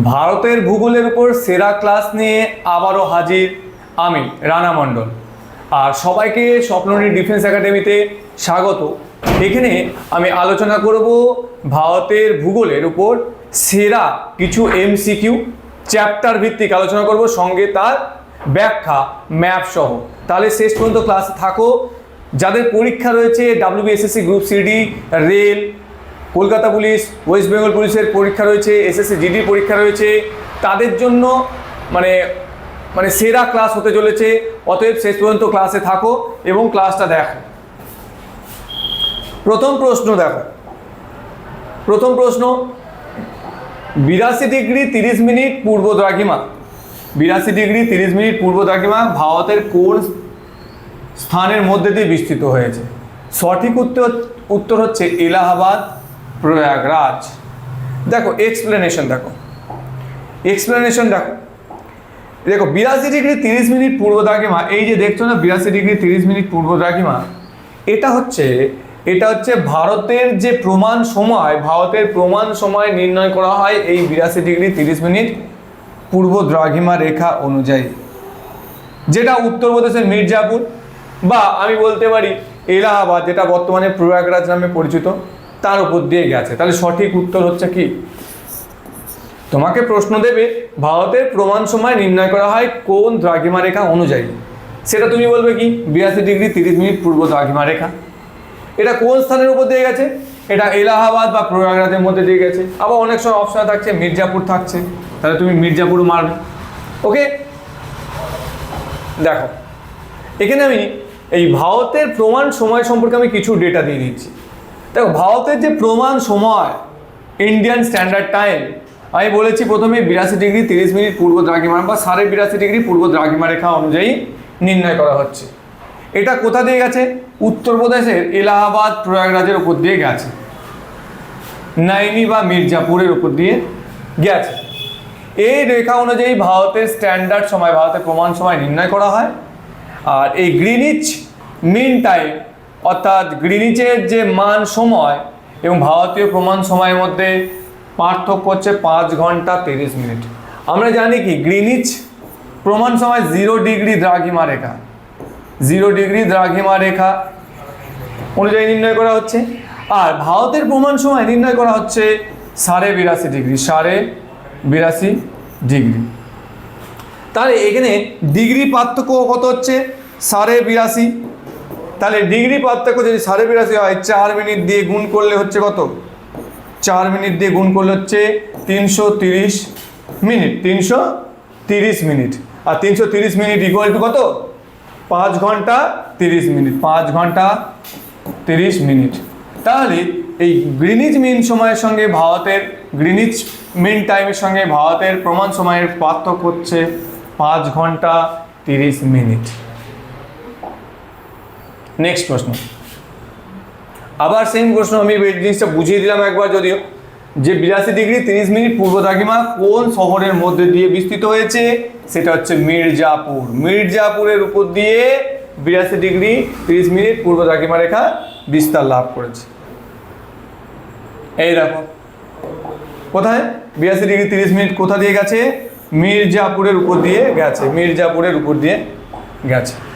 ভারতের ভূগোলের উপর সেরা ক্লাস নিয়ে আবারও হাজির আমি, রানা মণ্ডল। আর সবাইকে স্বপ্ননী ডিফেন্স একাডেমিতে স্বাগত। এখানে আমি আলোচনা করব ভারতের ভূগোলের উপর সেরা কিছু এমসিকিউ চ্যাপ্টার ভিত্তিক আলোচনা করব, সঙ্গে তার ব্যাখ্যা ম্যাপ সহ। তাহলে শেষ পর্যন্ত ক্লাসে থাকো। যাদের পরীক্ষা রয়েছে WBSSC group CD rail Kolkata police, West Bengal পুলিশের পরীক্ষা রয়েছে এসএসসি জিডি পরীক্ষা রয়েছে। তাদের জন্য মানে মানে সেরা ক্লাস হতে চলেছে। অতএব শেষ পর্যন্ত ক্লাসে থাকো এবং ক্লাসটা দেখো। প্রথম প্রশ্ন দেখো। প্রথম প্রশ্ন, বিরাশি ডিগ্রি তিরিশ মিনিট পূর্ব দ্রাঘিমা। বিরাশি ডিগ্রি তিরিশ মিনিট পূর্ব দ্রাঘিমা ভারতের কোন স্থানের মধ্যে দিয়ে বিস্তৃত হয়েছে? সঠিক উত্তর উত্তর হচ্ছে এলাহাবাদ। প্রয়াগরাজ। দেখো এক্সপ্লেনেশন দেখো। এক্সপ্লেনেশন দেখো। দেখো, বিরাশি ডিগ্রি তিরিশ মিনিট পূর্ব দ্রাঘিমা, এই যে দেখছ না বিরাশি ডিগ্রি তিরিশ মিনিট পূর্ব দ্রাঘিমা, এটা হচ্ছে এটা হচ্ছে ভারতের যে প্রমাণ সময়, ভারতের প্রমাণ সময় নির্ণয় করা হয় এই বিরাশি ডিগ্রি তিরিশ মিনিট পূর্ব দ্রাঘিমা রেখা অনুযায়ী। যেটা উত্তরপ্রদেশের মির্জাপুর বা আমি বলতে পারি এলাহাবাদ, যেটা বর্তমানে প্রয়াগরাজ নামে পরিচিত। তার উপর দিয়ে গেছে। তাহলে সঠিক উত্তর হচ্ছে কি? তোমাকে প্রশ্ন দেবে, ভারতের প্রমাণ সময় নির্ণয় করা হয় কোন দ্রাঘিমা রেখা অনুযায়ী? সেটা তুমি বলবে কি? বিরাশি ডিগ্রি তিরিশ মিনিট পূর্ব দ্রাঘিমা রেখা। এটা কোন স্থানের উপর দিয়ে গেছে? এটা এলাহাবাদ বা প্রয়াগরাজের মধ্যে দিয়ে গেছে। আবার অনেক সময় অপশন থাকছে, মির্জাপুর থাকছে। তাহলে তুমি মির্জাপুর মারবে। ওকে? দেখো, এখানে আমি এই ভারতের প্রমাণ সময় সম্পর্কে আমি কিছু ডেটা দিয়ে দিচ্ছি। দেখো, ভারতের যে প্রমাণ সময় ইন্ডিয়ান স্ট্যান্ডার্ড টাইম আমি বলেছি প্রথমে বিরাশি ডিগ্রি তিরিশ মিনিট পূর্ব দ্রাঘিমা বা সাড়ে বিরাশি ডিগ্রি পূর্ব দ্রাঘিমা রেখা অনুযায়ী নির্ণয় করা হচ্ছে। এটা কোথা দিয়ে গেছে? উত্তরপ্রদেশের এলাহাবাদ, প্রয়াগরাজের উপর দিয়ে গেছে। নাইনি বা মির্জাপুরের উপর দিয়ে গেছে। এই রেখা অনুযায়ী ভারতের স্ট্যান্ডার্ড সময়, ভারতের প্রমাণ সময় নির্ণয় করা হয়। আর এই গ্রিনিচ মিন টাইম অর্থাৎ গ্রিনিচের যে মান সময় এবং ভারতীয় প্রমাণ সময়ের মধ্যে পার্থক্য হচ্ছে পাঁচ ঘণ্টা তিরিশ মিনিট। আমরা জানি কি গ্রিনিচ প্রমাণ সময় জিরো ডিগ্রি দ্রাঘিমা রেখা। জিরো ডিগ্রি দ্রাঘিমা রেখা অনুযায়ী নির্ণয় করা হচ্ছে। আর ভারতের প্রমাণ সময় নির্ণয় করা হচ্ছে সাড়ে বিরাশি ডিগ্রি সাড়ে বিরাশি ডিগ্রি তাহলে এখানে ডিগ্রি পার্থক্য কত হচ্ছে? সাড়ে বিরাশি তাহলে ডিগ্রি পার্থক্য যদি সাড়ে বিরাশি হয়, চার মিনিট দিয়ে গুণ করলে হচ্ছে কত? চার মিনিট দিয়ে গুণ করলে হচ্ছে তিনশো তিরিশ মিনিট, তিনশো তিরিশ মিনিট। আর তিনশো তিরিশ মিনিট ইকুয়াল টু কত? পাঁচ ঘণ্টা তিরিশ মিনিট, পাঁচ ঘণ্টা তিরিশ মিনিট। তাহলে এই গ্রিনিজ মিন সময়ের সঙ্গে ভারতের গ্রিনিজ মিন টাইমের সঙ্গে ভারতের প্রমাণ সময়ের পার্থক্য হচ্ছে পাঁচ ঘণ্টা তিরিশ মিনিট। নেক্সট প্রশ্ন। আবার সেম প্রশ্ন, আমি এই জিনিসটা বুঝিয়ে দিলাম একবার যদিও, যে বিরাশি ডিগ্রি তিরিশ মিনিট পূর্ব দ্রাঘিমা কোন শহরের মধ্যে দিয়ে বিস্তৃত হয়েছে? সেটা হচ্ছে মির্জাপুর। মির্জাপুরের উপর দিয়ে বিরাশি ডিগ্রি তিরিশ মিনিট পূর্ব দ্রাঘিমা রেখা বিস্তার লাভ করেছে। এই দেখো। কোথায়? বিরাশি ডিগ্রি তিরিশ মিনিট কোথা দিয়ে গেছে? মির্জাপুরের উপর দিয়ে গেছে। মির্জাপুরের উপর দিয়ে গেছে।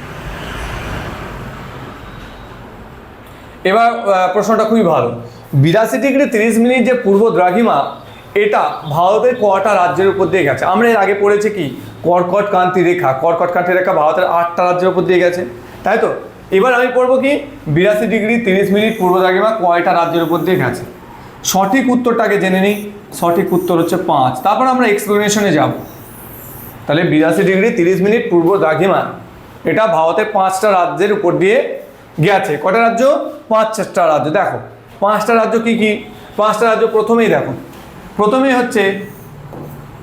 এবার প্রশ্নটা খুবই ভালো। বিরাশি ডিগ্রি তিরিশ মিনিট যে পূর্ব দ্রাঘিমা, এটা ভারতের কটা রাজ্যের উপর দিয়ে গেছে? আমরা এর আগে পড়েছি কি? কর্কট কান্তি রেখা। কর্কট কান্তি রেখা ভারতের আটটা রাজ্যের উপর দিয়ে গেছে। তাই তো? এবার আমি পড়ব কি? বিরাশি ডিগ্রি তিরিশ মিনিট পূর্ব দ্রাঘিমা কয়টা রাজ্যের উপর দিয়ে গেছে? সঠিক উত্তরটাকে জেনে নিই। সঠিক উত্তর হচ্ছে পাঁচ। তারপর আমরা এক্সপ্লেনেশনে যাব। তাহলে বিরাশি ডিগ্রি তিরিশ মিনিট পূর্ব দ্রাঘিমা, এটা ভারতের পাঁচটা রাজ্যের উপর দিয়ে গেছে। কটা রাজ্য? পাঁচটা রাজ্য। দেখো, পাঁচটা রাজ্য কি কি? পাঁচটা রাজ্য প্রথমেই দেখো। প্রথমেই হচ্ছে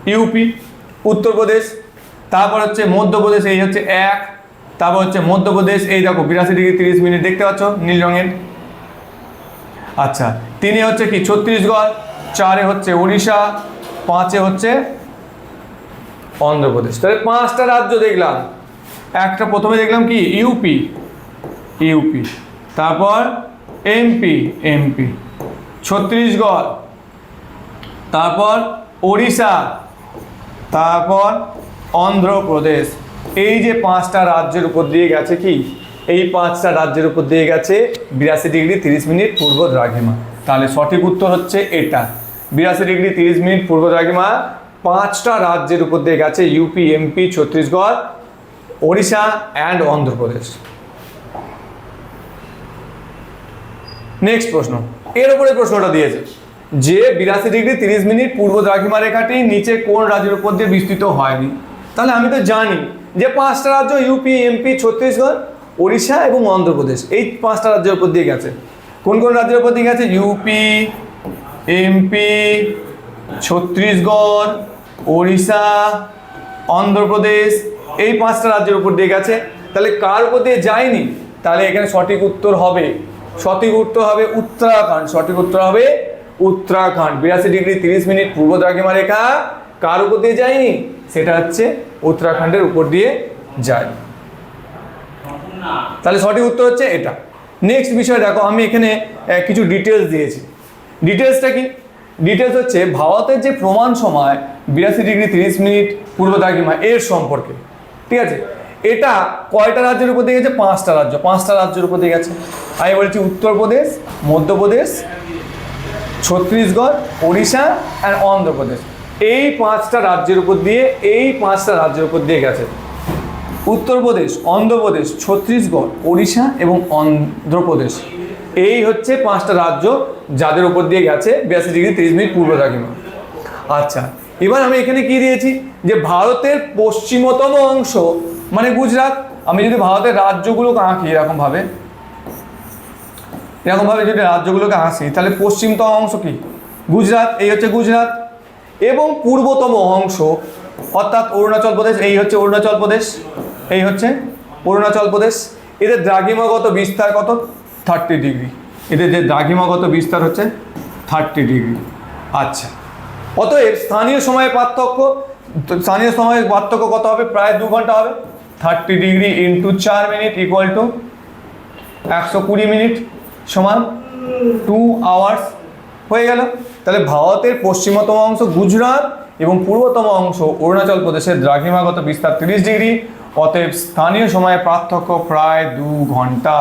ইউপি, উত্তরপ্রদেশ, তারপর হচ্ছে মধ্যপ্রদেশ, এই হচ্ছে এক, তারপর হচ্ছে মধ্যপ্রদেশ, এই দেখো, বিরাশি ডিগ্রি তিরিশ মিনিট দেখতে পাচ্ছ, নীল রঙের। আচ্ছা তিনে হচ্ছে কি? ছত্তিশগড়, চারে হচ্ছে উড়িষ্যা পাঁচে হচ্ছে অন্ধ্রপ্রদেশ। তাহলে পাঁচটা রাজ্য দেখলাম। একটা প্রথমে দেখলাম কি? ইউপি। ইউপি। তারপর এমপি এমপি। ছত্তিশগড় তারপর ওড়িশা। তারপর অন্ধ্রপ্রদেশ। এই যে পাঁচটা রাজ্যের উপর দিয়ে গেছে কি? এই পাঁচটা রাজ্যের উপর দিয়ে গেছে বিরাশি ডিগ্রি তিরিশ মিনিট পূর্ব দ্রাঘিমা। তাহলে সঠিক উত্তর হচ্ছে এটা। বিরাশি ডিগ্রি তিরিশ মিনিট পূর্ব দ্রাঘিমা। পাঁচটা রাজ্যের উপর দিয়ে গেছে UP, MP Chhattisgarh Odisha and Andhra Pradesh. Next প্রশ্ন। এর উপরে প্রশ্নটা দিয়েছে। যে বিরাশি ডিগ্রি তিরিশ মিনিট পূর্ব দ্রাঘিমা রেখাটি নিচে কোন রাজ্যের উপর দিয়ে বিস্তৃত হয়নি? তাহলে আমি তো জানি যে পাঁচটা রাজ্য ইউপি এমপি ছত্তিশগড়, ওড়িশা এবং অন্ধ্রপ্রদেশ, এই পাঁচটা রাজ্যের উপর দিয়ে গেছে। কোন কোন রাজ্যের উপর দিয়ে গেছে? ইউপি এমপি ছত্তিশগড়, ওড়িশা, অন্ধ্রপ্রদেশ, এই পাঁচটা রাজ্যের উপর দিয়ে গেছে। তাহলে কার উপর দিয়ে যায়নি? তাহলে এখানে সঠিক উত্তর হবে। সঠিক উত্তর হবে উত্তরাখণ্ড। সঠিক উত্তর হবে উত্তরাখণ্ড। বিরাশি ডিগ্রি তিরিশ মিনিট পূর্ব দ্রাঘিমা রেখা। কার উপর দিয়ে যায়নি? সেটা হচ্ছে উত্তরাখণ্ডের উপর দিয়ে যায়। তাহলে সঠিক উত্তর হচ্ছে এটা। নেক্সট বিষয় দেখো, আমি এখানে কিছু ডিটেলস দিয়েছি। ডিটেলসটা কি? ডিটেলস হচ্ছে ভারতের যে প্রমাণ সময় বিরাশি ডিগ্রি তিরিশ মিনিট পূর্ব দ্রাঘিমা এর সম্পর্কে। ঠিক আছে? এটা কয়টা রাজ্যের উপর দিয়ে গেছে? পাঁচটা রাজ্য। পাঁচটা রাজ্যের উপর দিয়ে গেছে। আমি বলছি উত্তরপ্রদেশ, মধ্যপ্রদেশ, ছত্তিশগড়, ওড়িশা অ্যান্ড অন্ধ্রপ্রদেশ। এই পাঁচটা রাজ্যের উপর দিয়ে, এই পাঁচটা রাজ্যের উপর দিয়ে গেছে। উত্তরপ্রদেশ, অন্ধ্রপ্রদেশ, ছত্তিশগড়, ওড়িশা এবং অন্ধ্রপ্রদেশ। এই হচ্ছে পাঁচটা রাজ্য যাদের উপর দিয়ে গেছে বিরাশি ডিগ্রি তিরিশ মিনিট পূর্ব দ্রাঘিমা আচ্ছা এবার আমি এখানে কি দিয়েছি? যে ভারতের পশ্চিমতম অংশ মানে গুজরাট, আমি যদি ভারতের রাজ্যগুলোকে আঁকি এরকমভাবে এরকমভাবে যদি রাজ্যগুলোকে আসি তাহলে পশ্চিমতম অংশ কি? গুজরাট, এই হচ্ছে গুজরাট। এবং পূর্বতম অংশ, অর্থাৎ অরুণাচল প্রদেশ, এই হচ্ছে অরুণাচল প্রদেশ, এই হচ্ছে অরুণাচল প্রদেশ। এদের দ্রাঘিমাগত বিস্তার কত? Thirty degree. এদের যে দ্রাঘিমাগত বিস্তার হচ্ছে থার্টি ডিগ্রি। আচ্ছা। অতএব স্থানীয় সময়ের পার্থক্য, স্থানীয় সময়ের পার্থক্য কত হবে? প্রায় দু ঘণ্টা হবে। থার্টি ডিগ্রি ইন্টু চার মিনিট ইকুয়াল টু একশো কুড়ি মিনিট সমান টু আওয়ার্স হয়ে গেল। তাহলে ভারতের পশ্চিমতম অংশ গুজরাট এবং পূর্বতম অংশ অরুণাচল প্রদেশের দ্রাঘিমাগত বিস্তার তিরিশ ডিগ্রি অতএব স্থানীয় সময়ের পার্থক্য প্রায় দু ঘণ্টা।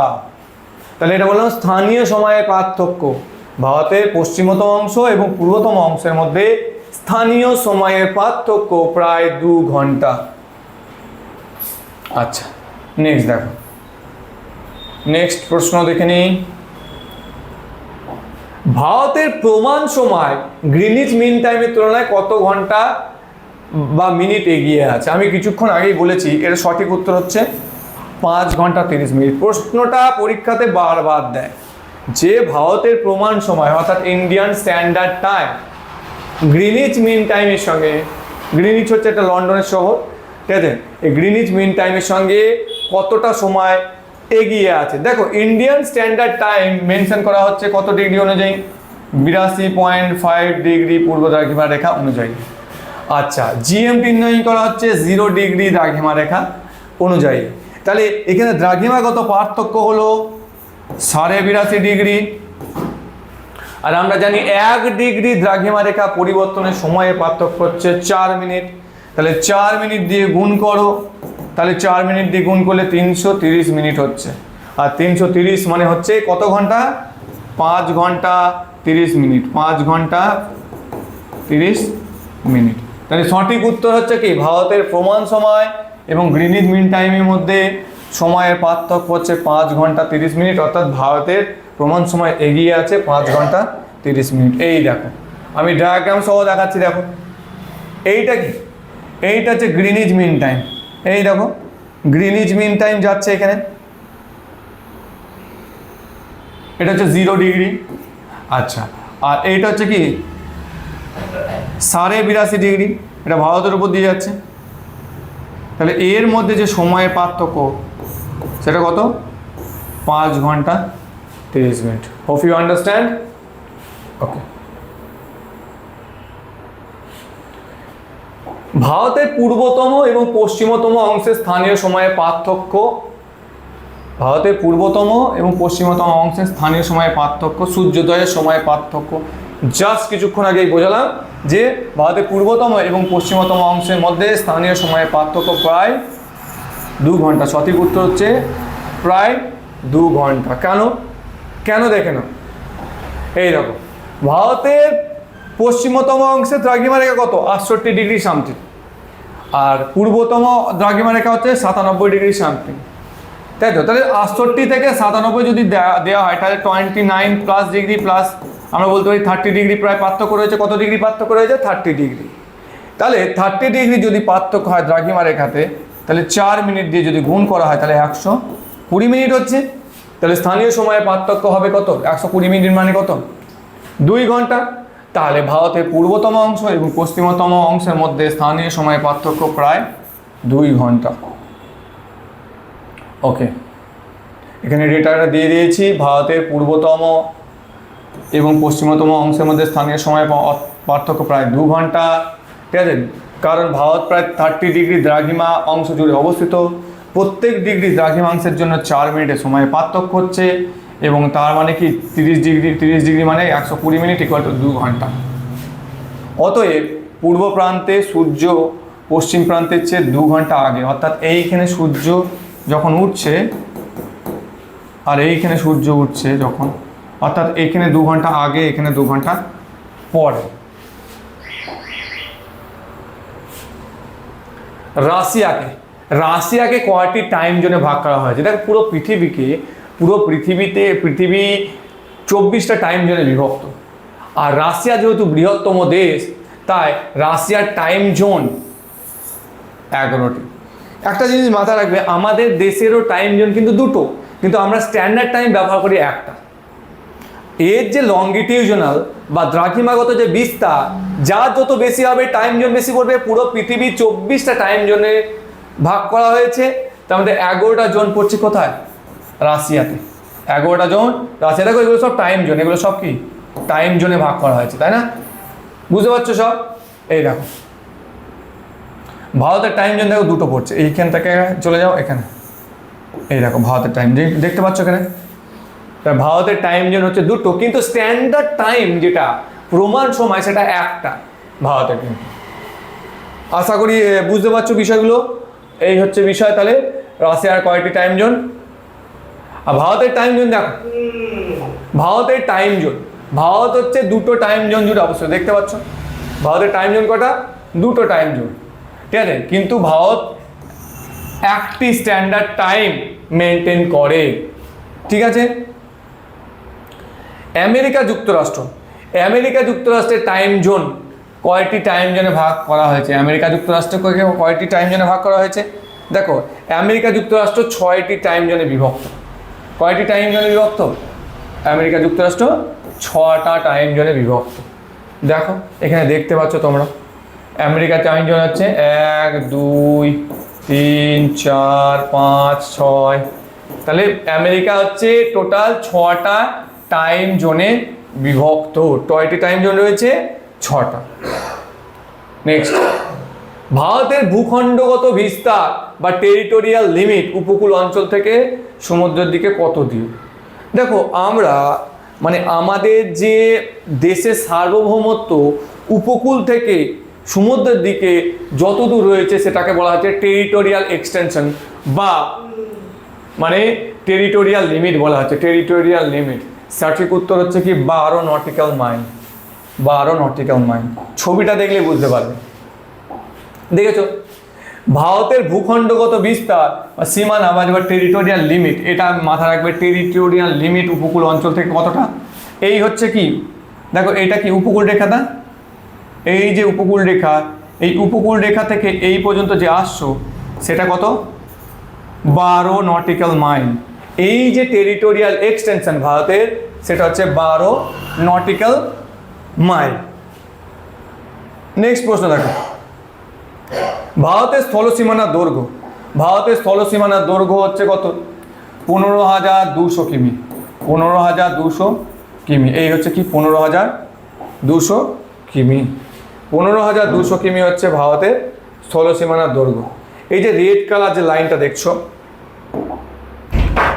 তাহলে এটা বললাম স্থানীয় সময়ের পার্থক্য। ভারতের পশ্চিমতম অংশ এবং পূর্বতম অংশের মধ্যে স্থানীয় সময়ের পার্থক্য প্রায় দু ঘণ্টা। আচ্ছা নেক্সট দেখো। নেক্সট প্রশ্ন দেখে নিই। ভারতের প্রমাণ সময় গ্রিনিচ মিন টাইমের তুলনায় কত ঘণ্টা বা মিনিট এগিয়ে আছে? আমি কিছুক্ষণ আগেই বলেছি, এর সঠিক উত্তর হচ্ছে পাঁচ ঘণ্টা তিরিশ মিনিট। প্রশ্নটা পরীক্ষাতে বারবার দেয়। যে ভারতের প্রমাণ সময়, অর্থাৎ Indian standard time Greenwich mean টাইমের সঙ্গে, গ্রিনিচ হচ্ছে একটা লন্ডনের শহর ঠিক আছে? এই গ্রিনিচ মিন টাইমের সঙ্গে কতটা সময় এগিয়ে আছে? দেখো ইন্ডিয়ান স্ট্যান্ডার্ড টাইম মেনশন করা হচ্ছে কত ডিগ্রি অনুযায়ী? বিরাশি পয়েন্ট ফাইভ ডিগ্রি পূর্ব দ্রাঘিমা রেখা অনুযায়ী। আচ্ছা জিএম নির্ণয় করা হচ্ছে জিরো ডিগ্রি দ্রাঘিমা রেখা অনুযায়ী। তাহলে এখানে দ্রাঘিমাগত পার্থক্য হলো সাড়ে বিরাশি ডিগ্রি আর আমরা জানি এক ডিগ্রি দ্রাঘিমা রেখা পরিবর্তনের সময়ের পার্থক্য হচ্ছে চার মিনিট তাহলে চার মিনিট দিয়ে গুণ করো। তাহলে চার মিনিট দিয়ে গুণ করলে তিনশো মিনিট হচ্ছে। আর তিনশো মানে হচ্ছে কত ঘণ্টা? পাঁচ ঘণ্টা তিরিশ মিনিট। পাঁচ ঘণ্টা তিরিশ মিনিট। তাহলে সঠিক উত্তর হচ্ছে কি? ভারতের প্রমাণ সময় এবং গ্রিনিজ মিন টাইমের মধ্যে সময়ের পার্থক্য হচ্ছে পাঁচ ঘণ্টা তিরিশ মিনিট। অর্থাৎ ভারতের প্রমাণ সময় এগিয়ে আছে পাঁচ ঘণ্টা তিরিশ মিনিট। এই দেখো। আমি ডায়াগ্রাম সহ দেখাচ্ছি, দেখো। এইটা কি? এইটা হচ্ছে গ্রিনিজ মিন টাইম এই দেখো গ্রিনিজ মিন টাইম যাচ্ছে এখানে। এটা হচ্ছে জিরো ডিগ্রি আচ্ছা আর এইটা হচ্ছে কি? সাড়ে বিরাশি ডিগ্রি এটা ভারতের উপর দিয়ে যাচ্ছে। তাহলে এর মধ্যে যে সময়ের পার্থক্য, সেটা কত? পাঁচ ঘণ্টা তিরিশ minute. Hope you understand okay ভারতের পূর্বতম এবং পশ্চিমতম অংশের স্থানীয় সময়ে পার্থক্য, ভারতের পূর্বতম এবং পশ্চিমতম অংশের স্থানীয় সময়ে পার্থক্য, সূর্যোদয়ের সময়ের পার্থক্য। জাস্ট কিছুক্ষণ আগেই বোঝালাম যে ভারতের পূর্বতম এবং পশ্চিমতম অংশের মধ্যে স্থানীয় সময়ে পার্থক্য প্রায় দু ঘণ্টা। সঠিক উত্তর হচ্ছে প্রায় দু ঘণ্টা। কেন? কেন দেখে না এই রকম ভারতের পশ্চিমতম অংশে দ্রাঘিমা রেখা কত? আটষট্টি ডিগ্রি সামথিং। আর পূর্বতম দ্রাঘিমা রেখা হচ্ছে সাতানব্বই ডিগ্রি সামথিং তাই তো? তাহলে আটষট্টি থেকে সাতানব্বই যদি দেওয়া হয়, তাহলে twenty nine plus degree plus আমরা বলতে পারি থার্টি ডিগ্রি প্রায় পার্থক্য রয়েছে। কত ডিগ্রি পার্থক্য রয়েছে? থার্টি ডিগ্রি তাহলে থার্টি ডিগ্রি যদি পার্থক্য হয় দ্রাঘিমা রেখাতে, তাহলে চার মিনিট দিয়ে যদি গুণ করা হয়, তাহলে একশো কুড়ি মিনিট হচ্ছে। তাহলে স্থানীয় সময়ে পার্থক্য হবে কত? একশো কুড়ি মিনিট মানে কত? দুই ঘণ্টা। তাহলে ভারতের পূর্বতম অংশ এবং পশ্চিমতম অংশের মধ্যে স্থানীয় সময় পার্থক্য প্রায় দুই ঘণ্টা। ওকে। এখানে ডেটাটা দিয়ে দিয়েছি, ভারতের পূর্বতম এবং পশ্চিমতম অংশের মধ্যে স্থানীয় সময় পার্থক্য প্রায় দু ঘণ্টা। ঠিক আছে? কারণ ভারত প্রায় থার্টি ডিগ্রি দ্রাঘিমা অংশ জুড়ে অবস্থিত। প্রত্যেক ডিগ্রি দ্রাঘিমাংশের জন্য চার মিনিটের সময় পার্থক্য হচ্ছে। এবং তার মানে কি তিরিশ ডিগ্রি তিরিশ ডিগ্রি মানে একশো কুড়ি মিনিট ইকুয়াল টু দু ঘণ্টা। অতএব পূর্ব প্রান্তে সূর্য পশ্চিম প্রান্তের চেয়ে দু ঘণ্টা আগে, অর্থাৎ এইখানে সূর্য যখন উঠছে, আর এইখানে সূর্য উঠছে যখন, অর্থাৎ এখানে দু ঘণ্টা আগে, এখানে দু ঘণ্টা পরে। রাশিয়াকে রাশিয়াকে কয়টি টাইম জোনে ভাগ করা হয়েছে? দেখ, পুরো পৃথিবীকে পুরো পৃথিবীতে, পৃথিবী চব্বিশটা টাইম জোনে বিভক্ত। আর রাশিয়া যেহেতু বৃহত্তম দেশ, তাই রাশিয়ার টাইম জোন এগারোটি। একটা জিনিস মাথায় রাখবে, আমাদের দেশেরও টাইম জোন কিন্তু দুটো, কিন্তু আমরা স্ট্যান্ডার্ড টাইম ব্যবহার করি একটা। এর যে লঙ্গিটিউশনাল বা দ্রাঘিমাগত যে বিস্তার, যা যত বেশি হবে টাইম জোন বেশি পড়বে, পুরো পৃথিবী চব্বিশটা টাইম জোনে ভাগ করা হয়েছে। তার মধ্যে এগারোটা জোন পড়ছে কোথায়? রাশিয়াতে এগারোটা জোন রাশিয়া দেখো এগুলো সব টাইম জোন এগুলো সব কি? টাইম জোনে ভাগ করা হয়েছে, তাই না? বুঝতে পারছ সব? এই দেখো। ভারতের টাইম জোন দেখো দুটো পড়ছে, এইখান থেকে চলে যাও, এখানে। এই দেখো, ভারতের টাইম দেখতে পাচ্ছ এখানে? ভারতের টাইম জোন হচ্ছে দুটো, কিন্তু স্ট্যান্ডার্ড টাইম যেটা, প্রমাণ সময় সেটা একটা, ভারতের কিন্তু আশা করি বুঝতে পারছ বিষয়গুলো? এই হচ্ছে বিষয় তাহলে, রাশিয়ার কয়টি টাইম জোন আর ভারতের টাইম জোন দেখো। ভারতের টাইম জোন ভারত হচ্ছে দুটো টাইম জোন জুড়ে অবশ্যই দেখতে পাচ্ছ? ভারতের টাইম জোন কটা? দুটো টাইম জোন ঠিক আছে? কিন্তু ভারত একটি স্ট্যান্ডার্ড টাইম মেনটেন করে। ঠিক আছে? আমেরিকা যুক্তরাষ্ট্র। আমেরিকা যুক্তরাষ্ট্রের টাইম জোন কয়টি টাইম জোনে ভাগ করা হয়েছে? আমেরিকা যুক্তরাষ্ট্র কয়- কয়টি টাইম জোনে ভাগ করা হয়েছে? দেখো, আমেরিকা যুক্তরাষ্ট্র ছয়টি টাইম জোনে বিভক্ত। কয়টি টাইম জোনে বিভক্ত? আমেরিকা যুক্তরাষ্ট্র, ছটা টাইম জোনে বিভক্ত। দেখো, এখানে দেখতে পাচ্ছ তোমরা। আমেরিকা টাইম জোন হচ্ছে এক, দুই, তিন, চার, পাঁচ, ছয়। তাহলে আমেরিকা হচ্ছে টোটাল ছটা টাইম জোনে বিভক্ত। টয়টি টাইম জোন রয়েছে? ছটা। নেক্সট ভারতের ভূখণ্ডগত বিস্তার। বা টেরিটোরিয়াল লিমিট উপকূল অঞ্চল থেকে সমুদ্রের দিকে কত দূর? দেখো, আমরা মানে আমাদের যে দেশের সার্বভৌমত্ব উপকূল থেকে সমুদ্রের দিকে যত দূর রয়েছে সেটাকে বলা হচ্ছে টেরিটোরিয়াল এক্সটেনশন বা মানে টেরিটোরিয়াল লিমিট বলা হচ্ছে, টেরিটোরিয়াল লিমিট। সঠিক উত্তর হচ্ছে কি বারো নটিক্যাল মাইল। বারো নটিক্যাল মাইল। ছবিটা দেখলে বুঝতে পারবে। দেখেছ? ভারতের ভূখণ্ডগত বিস্তার বা সীমানা বা বা টেরিটোরিয়াল লিমিট এটা মাথা রাখবে টেরিটোরিয়াল লিমিট উপকূল অঞ্চল থেকে কতটা? এই হচ্ছে কি? দেখো, এটা কি উপকূল রেখা রেখাটা এই যে উপকূল রেখা, এই উপকূল রেখা থেকে এই পর্যন্ত যে আসছো, সেটা কত? বারো নটিক্যাল মাইল এই যে টেরিটোরিয়াল এক্সটেনশন ভারতের, সেটা হচ্ছে বারো নটিক্যাল মাইল নেক্সট প্রশ্ন দেখো। ভারতের স্থলসীমানার দৈর্ঘ্য। ভারতের স্থলসীমানার দৈর্ঘ্য হচ্ছে কত? পনেরো হাজার দুশো কিমি। পনেরো হাজার দুশো কিমি। এই হচ্ছে কি? পনেরো হাজার দুশো কিমি। পনেরো হাজার দুশো কিমি হচ্ছে ভারতের স্থলসীমানার দৈর্ঘ্য। এই যে রেড কালার যে লাইনটা দেখছ,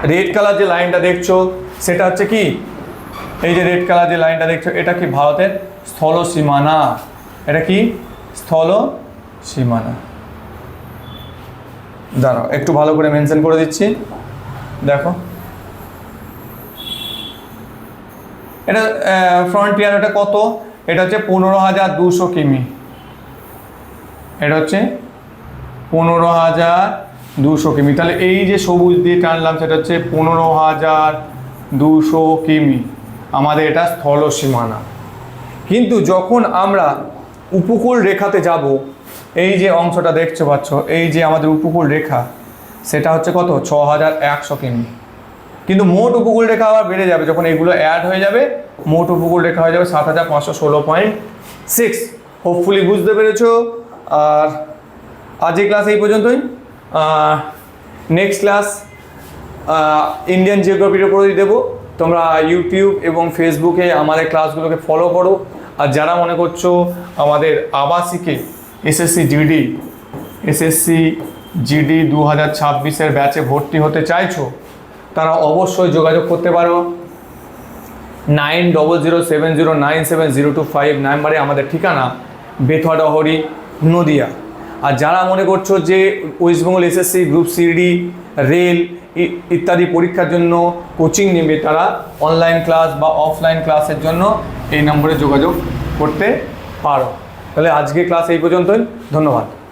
রেড কালার যে লাইনটা দেখছ, সেটা হচ্ছে কি? এই যে রেড কালার যে লাইনটা দেখছ, এটা কি ভারতের স্থলসীমানা? এটা কি? স্থল সীমানা। দাঁড়াও, একটু ভালো করে মেনশন করে দিচ্ছি। দেখো। এটা ফ্রন্টিয়ার এটা কত? এটা হচ্ছে পনেরো হাজার দুশো কিমি। এটা হচ্ছে পনেরো হাজার দুশো কিমি। তাহলে এই যে সবুজ দিয়ে টানলাম সেটা হচ্ছে পনেরো হাজার দুশো কিমি। আমাদের এটা স্থল সীমানা। কিন্তু যখন আমরা উপকূল রেখাতে যাব এই যে অংশটা দেখতে পাচ্ছ, এই যে আমাদের উপকূল রেখা, সেটা হচ্ছে কত? ছ হাজার একশো কিমি। কিন্তু মোট উপকূল রেখা আবার বেড়ে যাবে, যখন এগুলো অ্যাড হয়ে যাবে, মোট উপকূল রেখা হয়ে যাবে সাত হাজার পাঁচশো ষোলো পয়েন্ট সিক্স হোপফুলি বুঝতে পেরেছ। আর আজকের ক্লাস এই পর্যন্তই। নেক্সট ক্লাস ইন্ডিয়ান জিওগ্রাফির উপরই দেবো। তোমরা ইউটিউব এবং ফেসবুকে আমাদের ক্লাসগুলোকে ফলো করো। আর যারা মনে করছ আমাদের আবাসিকে এসএসসি জিডি এসএসসি জিডি দু হাজার ছাব্বিশের ব্যাচে ভর্তি হতে চাইছো, তারা অবশ্যই যোগাযোগ করতে পারো। Nine double zero seven zero nine seven zero two five নাম্বারে আমাদের ঠিকানা বেথুয়াডহরি নদিয়া। আর যারা মনে করছ যে West Bengal SSC group CD rail ইত্যাদি পরীক্ষার জন্য কোচিং নেবে, তারা অনলাইন ক্লাস বা অফলাইন ক্লাসের জন্য এই নম্বরে যোগাযোগ করতে পারো। তাহলে আজকে ক্লাস এই পর্যন্তই। ধন্যবাদ।